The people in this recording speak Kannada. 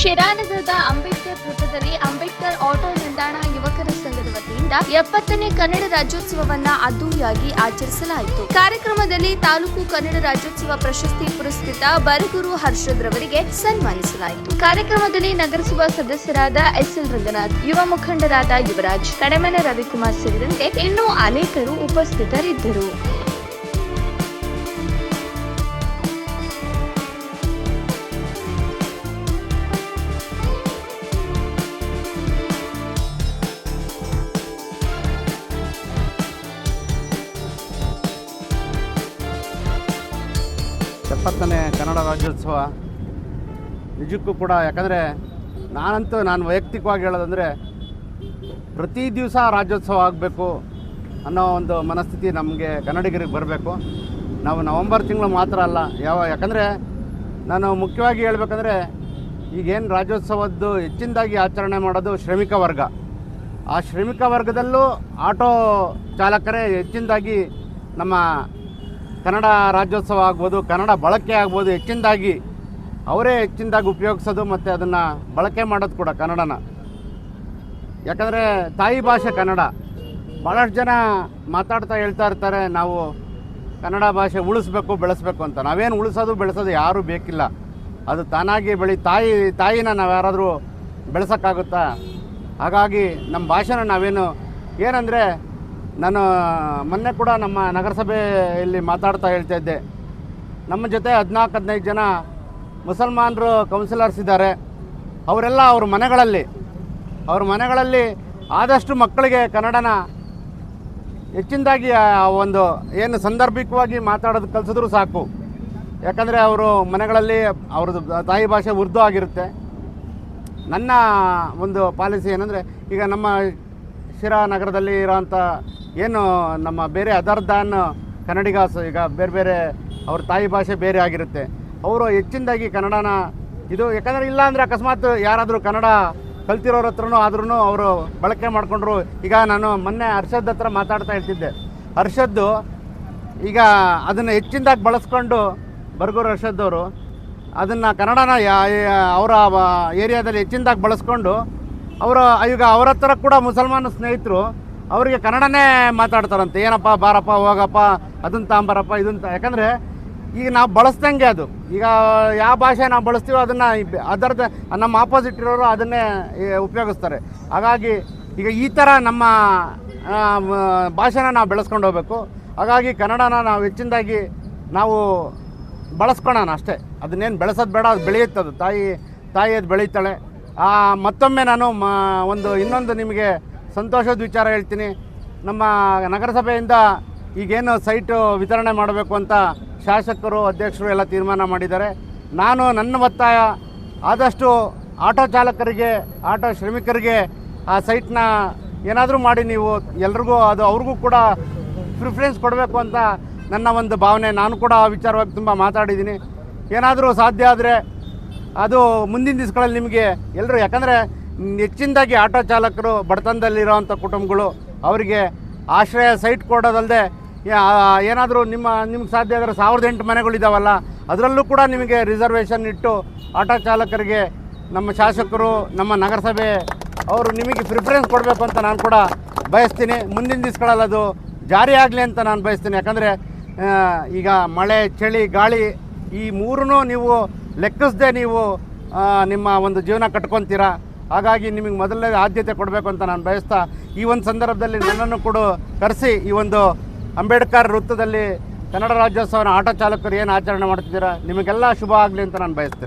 ಶಿರಾನಗರದ ಅಂಬೇಡ್ಕರ್ ವೃತ್ತದಲ್ಲಿ ಅಂಬೇಡ್ಕರ್ ಆಟೋ ನಿಲ್ದಾಣ ಯುವಕರ ಸಂಘದ ವತಿಯಿಂದ ಎಪ್ಪತ್ತನೇ ಕನ್ನಡ ರಾಜ್ಯೋತ್ಸವವನ್ನ ಅದ್ದೂರಿಯಾಗಿ ಆಚರಿಸಲಾಯಿತು. ಕಾರ್ಯಕ್ರಮದಲ್ಲಿ ತಾಲೂಕು ಕನ್ನಡ ರಾಜ್ಯೋತ್ಸವ ಪ್ರಶಸ್ತಿ ಪುರಸ್ಕೃತ ಬರಗುರು ಹರ್ಷದ್ ರವರಿಗೆ ಸನ್ಮಾನಿಸಲಾಯಿತು. ಕಾರ್ಯಕ್ರಮದಲ್ಲಿ ನಗರಸಭಾ ಸದಸ್ಯರಾದ ಎಸ್ಎಲ್ ರಂಗನಾಥ್, ಯುವ ಮುಖಂಡರಾದ ಯುವರಾಜ್, ಕಡಮನ ರವಿಕುಮಾರ್ ಸೇರಿದಂತೆ ಇನ್ನೂ ಅನೇಕರು ಉಪಸ್ಥಿತರಿದ್ದರು. ಎಪ್ಪತ್ತನೇ ಕನ್ನಡ ರಾಜ್ಯೋತ್ಸವ. ನಿಜಕ್ಕೂ ಕೂಡ ಯಾಕಂದರೆ ನಾನಂತೂ ನಾನು ವೈಯಕ್ತಿಕವಾಗಿ ಹೇಳೋದಂದರೆ ಪ್ರತಿ ದಿವಸ ರಾಜ್ಯೋತ್ಸವ ಆಗಬೇಕು ಅನ್ನೋ ಒಂದು ಮನಸ್ಥಿತಿ ನಮಗೆ ಕನ್ನಡಿಗರಿಗೆ ಬರಬೇಕು. ನಾವು ನವಂಬರ್ ತಿಂಗಳು ಮಾತ್ರ ಅಲ್ಲ, ಯಾವ ಯಾಕಂದರೆ ನಾನು ಮುಖ್ಯವಾಗಿ ಹೇಳಬೇಕಂದ್ರೆ ಈಗೇನು ರಾಜ್ಯೋತ್ಸವದ್ದು ಹೆಚ್ಚಿನದಾಗಿ ಆಚರಣೆ ಮಾಡೋದು ಶ್ರಮಿಕ ವರ್ಗ. ಆ ಶ್ರಮಿಕ ವರ್ಗದಲ್ಲೂ ಆಟೋ ಚಾಲಕರೇ ಹೆಚ್ಚಿನದಾಗಿ ನಮ್ಮ ಕನ್ನಡ ರಾಜ್ಯೋತ್ಸವ ಆಗ್ಬೋದು, ಕನ್ನಡ ಬಳಕೆ ಆಗ್ಬೋದು, ಹೆಚ್ಚಿನದಾಗಿ ಅವರೇ ಹೆಚ್ಚಿನದಾಗಿ ಉಪಯೋಗಿಸೋದು ಮತ್ತು ಅದನ್ನು ಬಳಕೆ ಮಾಡೋದು ಕೂಡ ಕನ್ನಡನ. ಯಾಕಂದರೆ ತಾಯಿ ಭಾಷೆ ಕನ್ನಡ. ಭಾಳಷ್ಟು ಜನ ಮಾತಾಡ್ತಾ ಹೇಳ್ತಾ ಇರ್ತಾರೆ, ನಾವು ಕನ್ನಡ ಭಾಷೆ ಉಳಿಸ್ಬೇಕು, ಬೆಳೆಸ್ಬೇಕು ಅಂತ. ನಾವೇನು ಉಳಿಸೋದು, ಬೆಳೆಸೋದು ಯಾರೂ ಬೇಕಿಲ್ಲ. ಅದು ತಾನಾಗಿ ಬೆಳಿ, ತಾಯಿ, ತಾಯಿನ ನಾವು ಯಾರಾದರೂ ಬೆಳೆಸೋಕ್ಕಾಗುತ್ತಾ? ಹಾಗಾಗಿ ನಮ್ಮ ಭಾಷೆನ ನಾವೇನು, ಏನಂದರೆ ನಾನು ಮೊನ್ನೆ ಕೂಡ ನಮ್ಮ ನಗರಸಭೆಯಲ್ಲಿ ಮಾತಾಡ್ತಾ ಹೇಳ್ತಾ ಇದ್ದೆ. ನಮ್ಮ ಜೊತೆ ಹದಿನಾಲ್ಕು, ಹದಿನೈದು ಜನ ಮುಸಲ್ಮಾನರು ಕೌನ್ಸಿಲರ್ಸ್ ಇದ್ದಾರೆ. ಅವರೆಲ್ಲ ಅವ್ರ ಮನೆಗಳಲ್ಲಿ ಅವ್ರ ಮನೆಗಳಲ್ಲಿ ಆದಷ್ಟು ಮಕ್ಕಳಿಗೆ ಕನ್ನಡನ ಹೆಚ್ಚಿನದಾಗಿ ಒಂದು ಏನು ಸಂದರ್ಭಿಕವಾಗಿ ಮಾತಾಡೋದು ಕಲಿಸಿದ್ರು ಸಾಕು. ಯಾಕಂದರೆ ಅವರು ಮನೆಗಳಲ್ಲಿ ಅವ್ರದ್ದು ತಾಯಿ ಭಾಷೆ ಉರ್ದು ಆಗಿರುತ್ತೆ. ನನ್ನ ಒಂದು ಪಾಲಿಸಿ ಏನಂದರೆ, ಈಗ ನಮ್ಮ ಶಿರಾ ನಗರದಲ್ಲಿ ಇರೋಂಥ ಏನು ನಮ್ಮ ಬೇರೆ ಅದರ್ ದಾನ್ ಕನ್ನಡಿಗಾಸ್ ಈಗ ಬೇರೆ ಬೇರೆ ಅವ್ರ ತಾಯಿ ಭಾಷೆ ಬೇರೆ ಆಗಿರುತ್ತೆ. ಅವರು ಹೆಚ್ಚಿನದಾಗಿ ಕನ್ನಡನ ಇದು ಯಾಕಂದರೆ ಇಲ್ಲ ಅಂದರೆ ಅಕಸ್ಮಾತ್ ಯಾರಾದರೂ ಕನ್ನಡ ಕಲ್ತಿರೋರ ಹತ್ರನೂ ಆದ್ರೂ ಅವರು ಬಳಕೆ ಮಾಡಿಕೊಂಡ್ರು. ಈಗ ನಾನು ಮೊನ್ನೆ ಹರ್ಷದ್ ಹತ್ರ ಮಾತಾಡ್ತಾ ಇರ್ತಿದ್ದೆ. ಹರ್ಷದ್ದು ಈಗ ಅದನ್ನು ಹೆಚ್ಚಿನದಾಗಿ ಬಳಸ್ಕೊಂಡು ಬರ್ಗೂರು ಹರ್ಷದ್ದವರು ಅದನ್ನು ಕನ್ನಡನ ಅವರ ಏರಿಯಾದಲ್ಲಿ ಹೆಚ್ಚಿನದಾಗಿ ಬಳಸ್ಕೊಂಡು ಅವರು, ಈಗ ಅವ್ರ ಹತ್ರ ಕೂಡ ಮುಸಲ್ಮಾನ ಸ್ನೇಹಿತರು ಅವರಿಗೆ ಕನ್ನಡನೇ ಮಾತಾಡ್ತಾರಂತೆ. ಏನಪ್ಪ, ಬಾರಪ್ಪ, ಹೋಗಪ್ಪ ಅದನ್ನ ತಾಂಬಾರಪ್ಪ ಇದನ್ನ ಯಾಕಂದರೆ ಈಗ ನಾವು ಬಳಸ್ದಂಗೆ ಅದು. ಈಗ ಯಾವ ಭಾಷೆ ನಾವು ಬಳಸ್ತೀವೋ ಅದನ್ನು ಅದರದ, ನಮ್ಮ ಆಪೋಸಿಟ್ ಇರೋರು ಅದನ್ನೇ ಉಪಯೋಗಿಸ್ತಾರೆ. ಹಾಗಾಗಿ ಈಗ ಈ ಥರ ನಮ್ಮ ಭಾಷೆನ ನಾವು ಬೆಳೆಸ್ಕೊಂಡು ಹೋಗಬೇಕು. ಹಾಗಾಗಿ ಕನ್ನಡನ ನಾವು ಹೆಚ್ಚಿನದಾಗಿ ನಾವು ಬಳಸ್ಕೊಳ್ಳೋಣ ಅಷ್ಟೇ. ಅದನ್ನೇನು ಬೆಳೆಸೋದು ಬೇಡ, ಅದು ಬೆಳೆಯುತ್ತೆ ಅದು. ತಾಯಿ ತಾಯಿ ಅದು ಬೆಳೀತಾಳೆ. ಮತ್ತೊಮ್ಮೆ ನಾನು ಒಂದು ಇನ್ನೊಂದು ನಿಮಗೆ ಸಂತೋಷದ ವಿಚಾರ ಹೇಳ್ತೀನಿ. ನಮ್ಮ ನಗರಸಭೆಯಿಂದ ಈಗೇನು ಸೈಟು ವಿತರಣೆ ಮಾಡಬೇಕು ಅಂತ ಶಾಸಕರು, ಅಧ್ಯಕ್ಷರು ಎಲ್ಲ ತೀರ್ಮಾನ ಮಾಡಿದ್ದಾರೆ. ನಾನು, ನನ್ನ ಒತ್ತಾಯ ಆದಷ್ಟು ಆಟೋ ಚಾಲಕರಿಗೆ, ಆಟೋ ಶ್ರಮಿಕರಿಗೆ ಆ ಸೈಟ್ನ ಏನಾದರೂ ಮಾಡಿ ನೀವು ಎಲ್ರಿಗೂ ಅದು ಅವ್ರಿಗೂ ಕೂಡ ಪ್ರಿಫರೆನ್ಸ್ ಕೊಡಬೇಕು ಅಂತ ನನ್ನ ಒಂದು ಭಾವನೆ. ನಾನು ಕೂಡ ಆ ವಿಚಾರವಾಗಿ ತುಂಬ ಮಾತಾಡಿದ್ದೀನಿ. ಏನಾದರೂ ಸಾಧ್ಯ ಆದರೆ ಅದು ಮುಂದಿನ ದಿವಸಗಳಲ್ಲಿ ನಿಮಗೆ ಎಲ್ಲರೂ, ಯಾಕಂದರೆ ಹೆಚ್ಚಿನದಾಗಿ ಆಟೋ ಚಾಲಕರು ಬಡತನದಲ್ಲಿರೋವಂಥ ಕುಟುಂಬಗಳು, ಅವರಿಗೆ ಆಶ್ರಯ ಸೈಟ್ ಕೊಡೋದಲ್ಲದೆ ಏನಾದರೂ ನಿಮ್ಮ, ನಿಮ್ಗೆ ಸಾಧ್ಯ ಆದರೆ ಸಾವಿರದ ಎಂಟು ಮನೆಗಳಿದ್ದಾವಲ್ಲ ಅದರಲ್ಲೂ ಕೂಡ ನಿಮಗೆ ರಿಸರ್ವೇಷನ್ ಇಟ್ಟು ಆಟೋ ಚಾಲಕರಿಗೆ ನಮ್ಮ ಶಾಸಕರು, ನಮ್ಮ ನಗರಸಭೆ, ಅವರು ನಿಮಗೆ ಪ್ರಿಫರೆನ್ಸ್ ಕೊಡಬೇಕು ಅಂತ ನಾನು ಕೂಡ ಬಯಸ್ತೀನಿ. ಮುಂದಿನ ದಿವಸಗಳಲ್ಲಿ ಅದು ಜಾರಿ ಆಗಲಿ ಅಂತ ನಾನು ಬಯಸ್ತೀನಿ. ಯಾಕಂದರೆ ಈಗ ಮಳೆ, ಚಳಿ, ಗಾಳಿ ಈ ಮೂರೂ ನೀವು ಲೆಕ್ಕಿಸದೆ ನೀವು ನಿಮ್ಮ ಒಂದು ಜೀವನ ಕಟ್ಕೊತೀರಾ? ಹಾಗಾಗಿ ನಿಮಗೆ ಮೊದಲನೇ ಆದ್ಯತೆ ಕೊಡಬೇಕು ಅಂತ ನಾನು ಬಯಸ್ತಾ, ಈ ಒಂದು ಸಂದರ್ಭದಲ್ಲಿ ನನ್ನನ್ನು ಕೂಡ, ಕರೆಸಿ ಈ ಒಂದು ಅಂಬೇಡ್ಕರ್ ವೃತ್ತದಲ್ಲಿ ಕನ್ನಡ ರಾಜ್ಯೋತ್ಸವನ ಆಟೋ ಚಾಲಕರು ಏನು ಆಚರಣೆ ಮಾಡ್ತಿದ್ದೀರಾ ನಿಮಗೆಲ್ಲ ಶುಭ ಆಗಲಿ ಅಂತ ನಾನು ಬಯಸ್ತೇನೆ.